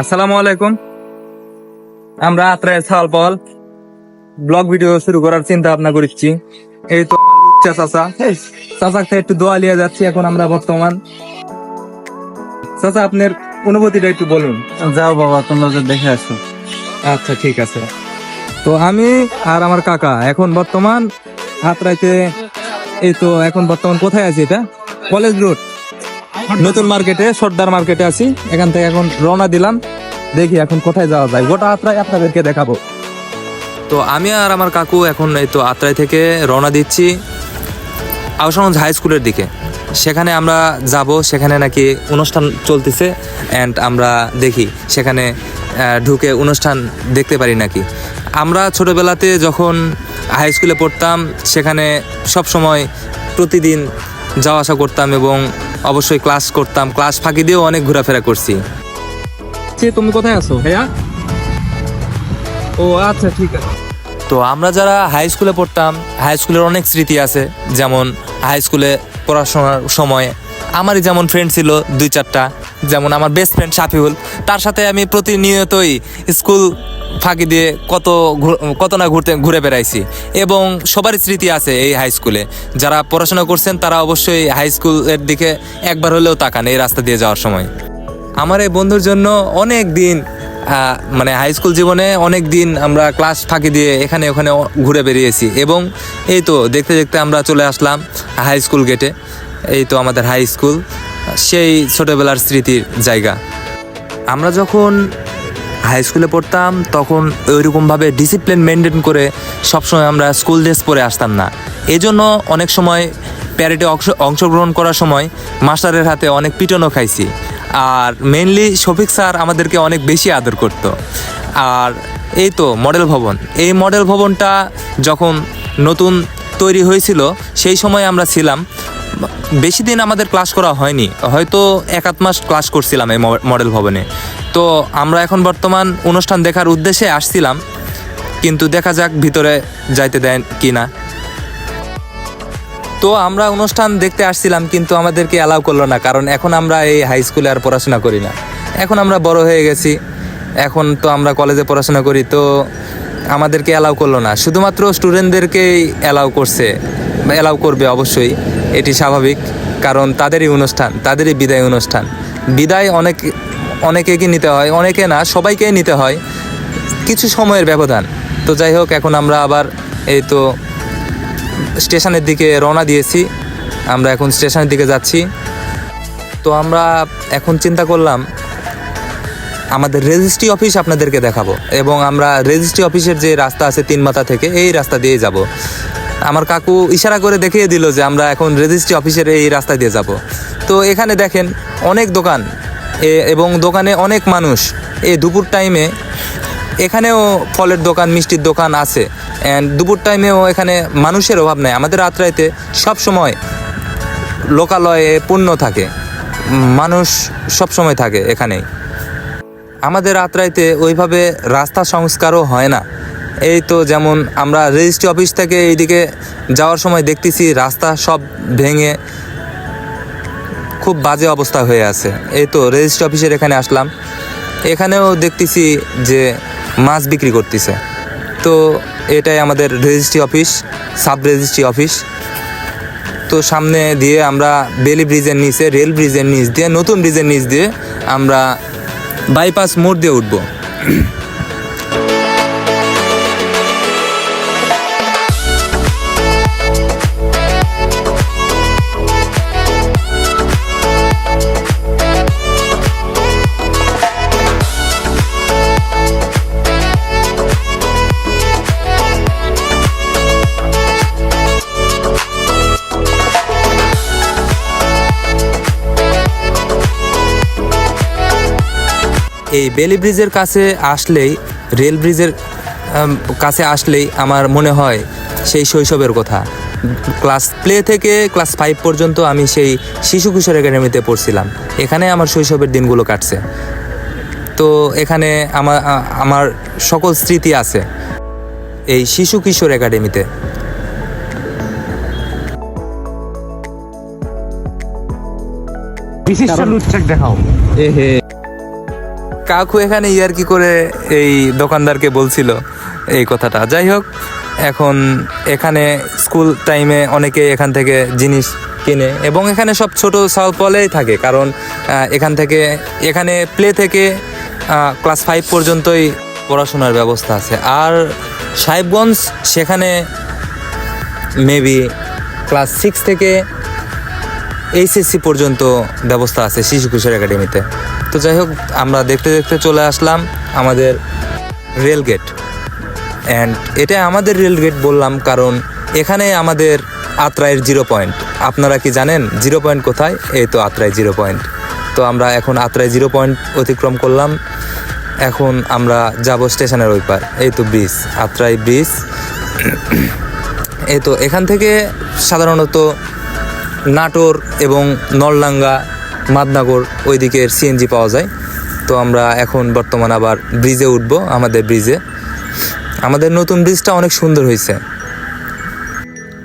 আসসালামু আলাইকুম। আমরা আত্রায় ছাল পল ব্লগ ভিডিও শুরু করার চিন্তা ভাবনা করছি এই তো চাচা। চাচা থেকে একটু দোয়া লিয়ে যাচ্ছি এখন আমরা বর্তমান। চাচা আপনার অনুভূতিটা একটু বলুন। যাও বাবা তোমরা যে দেখে আসো। আচ্ছা ঠিক আছে। তো আমি আর আমার কাকা এখন বর্তমান আত্রাইতে এই তো এখন বর্তমান কোথায় আছি এটা? College road. নতুন মার্কেটে, সর্দার মার্কেটে আছি। এখান থেকে এখন রওনা দিলাম। দেখি এখন কোথায় যাওয়া যায়। গোটা আত্রাই আপনাদেরকে দেখাবো। তো আমি আর আমার কাকু এখন এই তো আত্রাই থেকে রওনা দিচ্ছি। আউসগঞ্জ হাই স্কুলের দিকে। সেখানে আমরা যাব। সেখানে নাকি অনুষ্ঠান চলতেছে। অ্যান্ড আমরা দেখি, সেখানে ঢুকে অনুষ্ঠান দেখতে পারি নাকি। আমরা ছোটোবেলাতে যখন হাই স্কুলে পড়তাম, সেখানে সব সময় প্রতিদিন যাওয়া আসা করতাম এবং অবশ্যই ক্লাস করতাম। ক্লাস ফাঁকি দিয়েও অনেক ঘোরাফেরা করছি। তুমি কোথায় আছো? ভাইয়া? ও আচ্ছা ঠিক আছে। তো আমরা যারা হাই স্কুলে পড়তাম হাই স্কুলের অনেক স্মৃতি আছে। যেমন হাই স্কুলে পড়াশোনার সময় আমারই যেমন ফ্রেন্ড ছিল দুই চারটা যেমন আমার বেস্ট ফ্রেন্ড শাফিউল তার সাথে আমি প্রতিনিয়তই স্কুল ফাঁকি দিয়ে কত কত না ঘুরতে ঘুরে বেড়াইছি। এবং সবারই স্মৃতি আছে এই হাই স্কুলে যারা পড়াশোনা করছেন, তারা অবশ্যই হাই স্কুলের দিকে একবার হলেও তাকান এই রাস্তা দিয়ে যাওয়ার সময়। আমার এই বন্ধুর জন্য অনেক দিন মানে হাই স্কুল জীবনে অনেক দিন আমরা ক্লাস ফাঁকি দিয়ে এখানে ওখানে ঘুরে বেরিয়েছি। এবং এই তো দেখতে দেখতে আমরা চলে আসলাম হাই স্কুল গেটে এই তো আমাদের হাই স্কুল সেই ছোটোবেলার স্মৃতির জায়গা। আমরা যখন হাই স্কুলে পড়তাম, তখন ওইরকমভাবে ডিসিপ্লিন মেনটেন করে সবসময় আমরা স্কুল ড্রেস পরে আসতাম না। এই জন্য অনেক সময় প্যারেডে অংশ- অংশগ্রহণ করার সময় মাস্টারের হাতে অনেক পিটনও খাইছি। আর মেনলি শফিক স্যার আমাদেরকে অনেক বেশি আদর করত। আর এই তো মডেল ভবন। এই মডেল ভবনটা যখন নতুন তৈরি হয়েছিল, সেই সময় আমরা ছিলাম। বেশি দিন আমাদের ক্লাস করা হয়নি। হয়তো এক আধ মাস ক্লাস করছিলাম এই মডেল ভবনে। তো আমরা এখন বর্তমান অনুষ্ঠান দেখার উদ্দেশ্যে আসছিলাম, কিন্তু দেখা যাক ভিতরে যাইতে দেন কি না তো আমরা অনুষ্ঠান দেখতে আসছিলাম, কিন্তু আমাদেরকে অ্যালাউ করল না, কারণ এখন আমরা এই হাই স্কুলে আর পড়াশোনা করি না। এখন আমরা বড় হয়ে গেছি, এখন তো আমরা কলেজে পড়াশোনা করি, তো আমাদেরকে অ্যালাউ করল না। শুধুমাত্র স্টুডেন্টদেরকেই অ্যালাউ করছে, বা অ্যালাউ করবে অবশ্যই, এটি স্বাভাবিক, কারণ তাদেরই অনুষ্ঠান, তাদেরই বিদায় অনুষ্ঠান। বিদায় অনেক অনেকে কি নিতে হয়, অনেকে না, সবাইকেই নিতে হয়। কিছু সময়ের ব্যবধান। তো যাই হোক, এখন আমরা আবার এই তো স্টেশনের দিকে রওনা দিয়েছি। আমরা এখন স্টেশনের দিকে যাচ্ছি। তো আমরা এখন চিন্তা করলাম, আমাদের রেজিস্ট্রি অফিস আপনাদেরকে দেখাবো এবং আমরা রেজিস্ট্রি অফিসের যে রাস্তা আছে তিন মাথা থেকে, এই রাস্তা দিয়ে যাব। আমার কাকু ইশারা করে দেখিয়ে দিল যে আমরা এখন রেজিস্ট্রি অফিসের এই রাস্তা দিয়ে যাব। তো এখানে দেখেন অনেক দোকান এবং দোকানে অনেক মানুষ। এই দুপুর টাইমে এখানেও ফলের দোকান, মিষ্টির দোকান আছে। অ্যান্ড দুপুর টাইমেও এখানে মানুষের অভাব নাই। আমাদের রাত্রাইতে সব সময় লোকালয়ে পূর্ণ থাকে। মানুষ সব সময় থাকে এখানেই। আমাদের আত্রাইতে ওইভাবে রাস্তা সংস্কারও হয় না। এই তো যেমন আমরা রেজিস্ট্রি অফিস থেকে এইদিকে যাওয়ার সময় দেখতেছি, রাস্তা সব ভেঙে খুব বাজে অবস্থা হয়ে আছে। এই তো রেজিস্ট্রি অফিসের এখানে আসলাম। এখানেও দেখতেছি যে মাছ বিক্রি করতেছে। তো এটাই আমাদের registry office sub registry office তো সামনে দিয়ে আমরা বেলি ব্রিজের নিচে রেল ব্রিজের নিচ দিয়ে, নতুন ব্রিজের নিচ দিয়ে আমরা বাইপাস মোড় দিয়ে উঠবো। এই বেলি ব্রিজের কাছে আসলেই রেল ব্রিজের কাছে আসলেই আমার মনে হয় সেই শৈশবের কথা। ক্লাস প্লে থেকে ক্লাস ফাইভ পর্যন্ত আমি সেই শিশু কিশোর একাডেমিতে পড়ছিলাম। এখানে আমার শৈশবের দিনগুলো কাটছে। তো এখানে আমার আমার সকল স্মৃতি আছে এই শিশু কিশোর একাডেমিতে বিশিষ্ট দেখাও। এ হে কাকু এখানে ইয়ার কি করে এই দোকানদারকে বলছিল এই কথাটা। যাই হোক, এখন এখানে স্কুল টাইমে অনেকে এখান থেকে জিনিস কিনে এবং এখানে সব ছোট সালপলেই থাকে কারণ এখান থেকে, এখানে প্লে থেকে ক্লাস ফাইভ পর্যন্তই পড়াশোনার ব্যবস্থা আছে। আর সাহেবগঞ্জ, সেখানে মেবি ক্লাস সিক্স থেকে এইচএসসি পর্যন্ত ব্যবস্থা আছে শিশু কিশোর একাডেমিতে। তো যাই হোক, আমরা দেখতে দেখতে চলে আসলাম আমাদের রেল গেট অ্যান্ড এটা আমাদের রেল গেট বললাম কারণ এখানে আমাদের আত্রায়ের জিরো পয়েন্ট আপনারা কি জানেন জিরো পয়েন্ট কোথায়? এই তো আত্রায় জিরো পয়েন্ট তো আমরা এখন আত্রায় জিরো পয়েন্ট অতিক্রম করলাম। এখন আমরা যাব স্টেশনের ওই পার। এই তো ব্রিজ, আত্রাই ব্রিজ। এই তো এখান থেকে সাধারণত নাটোর এবং নলডাঙ্গা মাদনাগর ওই দিকের সিএনজি পাওয়া যায়। তো আমরা এখন বর্তমান আবার ব্রিজে উঠবো, আমাদের ব্রিজে আমাদের নতুন ব্রিজটা অনেক সুন্দর হয়েছে।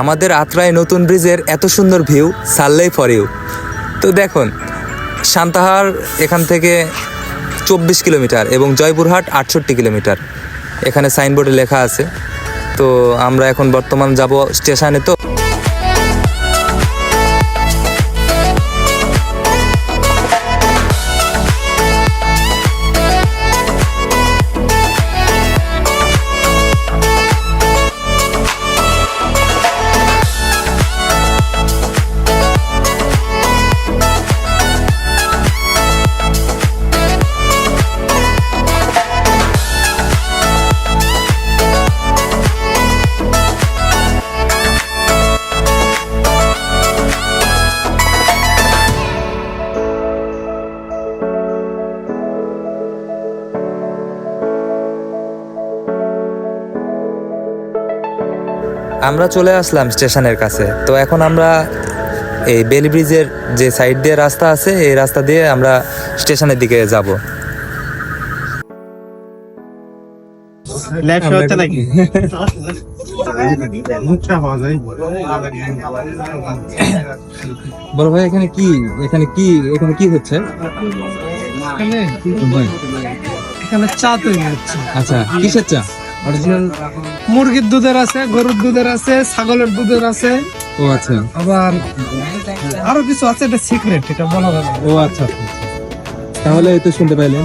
আমাদের আত্রায় নতুন ব্রিজের এত সুন্দর ভিউ সারলেই ফর ইউ তো দেখুন, সান্তাহার এখান থেকে চব্বিশ কিলোমিটার এবং জয়পুরহাট আটষট্টি কিলোমিটার। এখানে সাইনবোর্ডে লেখা আছে। তো আমরা এখন বর্তমান যাব স্টেশনে তো। আমরা চলে আসলাম স্টেশনের কাছে। তো এখন আমরা এই বেলি ব্রিজের যে সাইড দিয়ে রাস্তা আছে এই রাস্তা দিয়ে আমরা স্টেশনের দিকে যাব। বড় ভাই এখানে কি এখানে কি এখানে কি হচ্ছে? এখানে এখানে চা তৈরি হচ্ছে। আচ্ছা কিসের চা? অরিজিনাল মুরগির দুধের আছে গরুর দুধের আছে ছাগলের দুধের আছে। ও আচ্ছা। আবার আরও কিছু আছে এটা সিক্রেট এটা বলা যাবে ও আচ্ছা আচ্ছা, আচ্ছা। তাহলে এই তো শুনতে পাইলেন।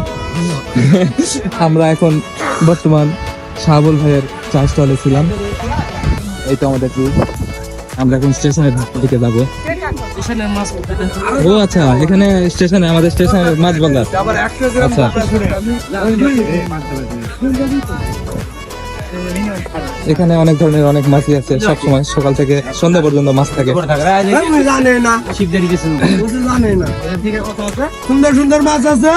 আমরা এখন বর্তমান শাহাবুল ভাইয়ের চা স্টলে ছিলাম। এই তো আমাদের group। আমরা এখন স্টেশনের দিকে যাব। ও আচ্ছা এখানে স্টেশনে আমাদের স্টেশনের মাছ বাজার। আচ্ছা। এখানে অনেক ধরনের অনেক মাছই আছে সব সময় সকাল থেকে সন্ধ্যা পর্যন্ত মাছ থাকে। জানে না জানে না সুন্দর সুন্দর মাছ আছে।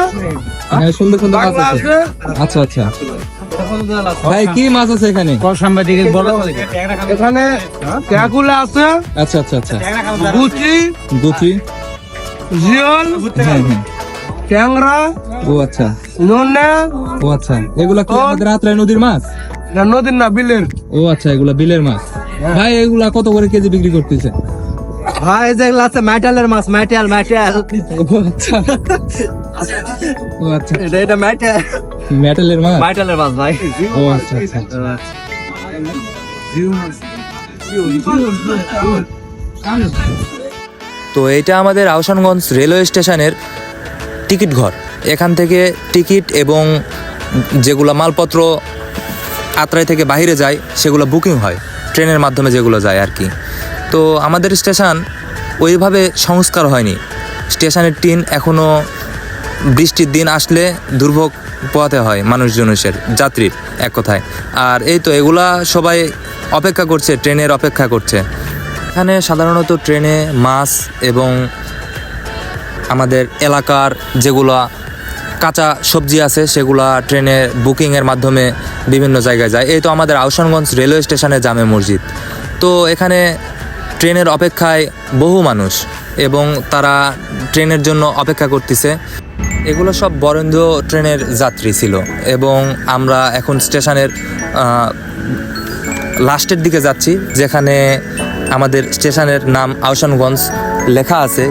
সুন্দর সুন্দর মাছ আছে আছে আচ্ছা আচ্ছা। ভাই কি মাছ আছে এখানে? এখানে ক্যাকুলা আছে আচ্ছা গুচি গুচি। জিয়ল ট্যাংরা ও আচ্ছা। ও আচ্ছা। এগুলা কি আমাদের নদীর মাছ? না নদীর না বিলের। ও আচ্ছা এগুলা বিলের মাছ। ভাই এগুলা কত করে কেজি বিক্রি করতেছে? ভাই যেগুলো আছে ম্যাটালের মাছ ম্যাটাল ম্যাটাল ও আচ্ছা। ও আচ্ছা। এটা এটা ম্যাটাল মেটালের মাছ? ম্যাটালের মাছ ভাই। ও আচ্ছা আচ্ছা আচ্ছা। তো এটা আমাদের আহসানগঞ্জ রেলওয়ে স্টেশনের টিকিট ঘর। এখান থেকে টিকিট এবং যেগুলো মালপত্র আত্রাই থেকে বাইরে যায়, সেগুলো বুকিং হয়, ট্রেনের মাধ্যমে যেগুলো যায় আর কি। তো আমাদের স্টেশন ওইভাবে সংস্কার হয়নি। স্টেশনের টিন এখনও বৃষ্টির দিন আসলে দুর্ভোগ পোয়াতে হয় মানুষজনের যাত্রীর এক কথায়। আর এই তো এগুলা সবাই অপেক্ষা করছে, ট্রেনের অপেক্ষা করছে। এখানে সাধারণত ট্রেনে, মাছ এবং আমাদের এলাকার যেগুলা কাঁচা সবজি আছে, সেগুলা ট্রেনে বুকিংয়ের মাধ্যমে বিভিন্ন জায়গায় যায়। এই তো আমাদের আহসানগঞ্জ রেলওয়ে স্টেশনে জামে মসজিদ। তো এখানে ট্রেনের অপেক্ষায় বহু মানুষ এবং তারা ট্রেনের জন্য অপেক্ষা করতেছে। এগুলো সব বরেন্দ্র ট্রেনের যাত্রী ছিল এবং আমরা এখন স্টেশনের লাস্টের দিকে যাচ্ছি, যেখানে আমাদের স্টেশনের নাম আহসানগঞ্জ লেখা আছে।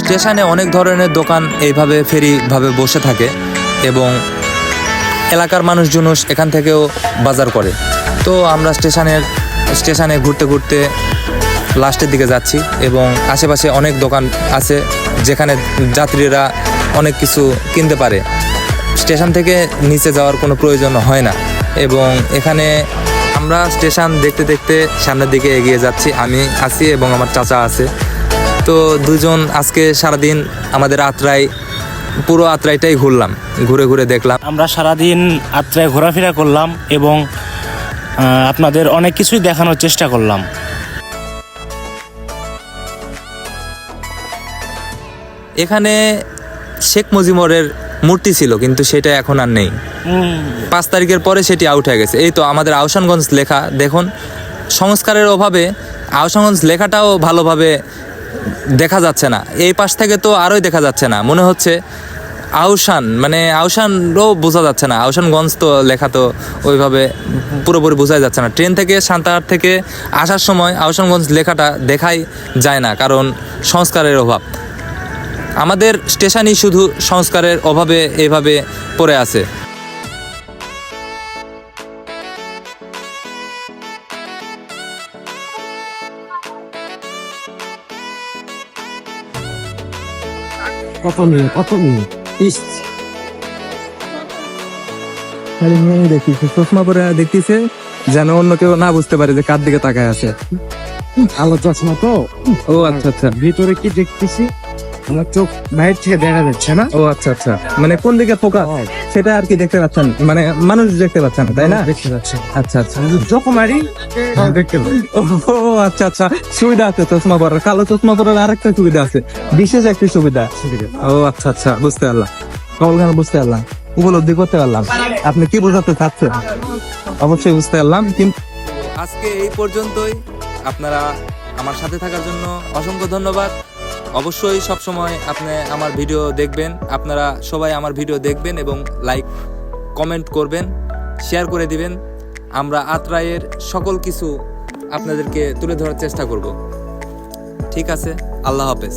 স্টেশনে অনেক ধরনের দোকান এইভাবে ফেরিভাবে বসে থাকে এবং এলাকার মানুষজন এখান থেকেও বাজার করে। তো আমরা স্টেশনের, স্টেশনে ঘুরতে ঘুরতে লাস্টের দিকে যাচ্ছি এবং আশেপাশে অনেক দোকান আছে যেখানে যাত্রীরা অনেক কিছু কিনতে পারে। স্টেশন থেকে নিচে যাওয়ার কোনো প্রয়োজন হয় না এবং এখানে আমরা স্টেশন দেখতে দেখতে সামনের দিকে এগিয়ে যাচ্ছি। আমি আছি এবং আমার চাচা আছে। তো দুজন আজকে সারাদিন আমাদের আত্রাই পুরো আত্রাইটাই ঘুরলাম ঘুরে ঘুরে দেখলাম। আমরা সারাদিন আত্রায় ঘোরাফেরা করলাম এবং আপনাদের অনেক কিছুই দেখানোর চেষ্টা করলাম। এখানে শেখ মুজিবরের মূর্তি ছিল কিন্তু সেটা এখন আর নেই। পাঁচ তারিখের পরে সেটি আউট হয়ে গেছে। এই তো আমাদের আহসানগঞ্জ লেখা দেখুন সংস্কারের অভাবে আহসানগঞ্জ লেখাটাও ভালোভাবে দেখা যাচ্ছে না। এই পাশ থেকে তো আরোই দেখা যাচ্ছে না। মনে হচ্ছে আহসান মানে আহসানও বোঝা যাচ্ছে না। আহসানগঞ্জ তো লেখা তো ওইভাবে পুরোপুরি বোঝাই যাচ্ছে না। ট্রেন থেকে সান্তাহার থেকে আসার সময় আহসানগঞ্জ লেখাটা দেখাই যায় না, কারণ সংস্কারের অভাব। আমাদের স্টেশনই শুধু সংস্কারের অভাবে এভাবে পড়ে আছে। কত নিয়ে কত নিয়ে ইস খালি মেয়ে দেখিছে চশমা পরে দেখতেছে যেন অন্য কেউ না বুঝতে পারে যে কার দিকে তাকায় আছে। আলো চশমা তো? ও আচ্ছা আচ্ছা। ভিতরে কি দেখতেছি? আমার চোখ বাইরে থেকে দেখা যাচ্ছে না? ও আচ্ছা আচ্ছা। মানে কোন দিকে ফোকাস সেটা আর কি দেখতে পাচ্ছেন। মানে মানুষ দেখতে পাচ্ছেন না, তাই না? দেখতে যাচ্ছে আচ্ছা আচ্ছা। যখন মারি দেখতে ও আচ্ছা আচ্ছা। সুবিধা আছে চশমা পরার কালো চশমা পরার আরেকটা সুবিধা আছে। বিশেষ একটি সুবিধা। ও আচ্ছা আচ্ছা বুঝতে পারলাম। কবলখানা বুঝতে পারলাম। উপলব্ধি করতে পারলাম। আপনি কি বোঝাতে চাচ্ছেন? অবশ্যই বুঝতে পারলাম কিন্তু আজকে এই পর্যন্তই। আপনারা আমার সাথে থাকার জন্য অসংখ্য ধন্যবাদ। অবশ্যই সবসময় আপনি আমার ভিডিও দেখবেন। আপনারা সবাই আমার ভিডিও দেখবেন এবং লাইক কমেন্ট করবেন শেয়ার করে দিবেন। আমরা আত্রায়ের সকল কিছু আপনাদেরকে তুলে ধরার চেষ্টা করব। ঠিক আছে? আল্লাহ হাফেজ।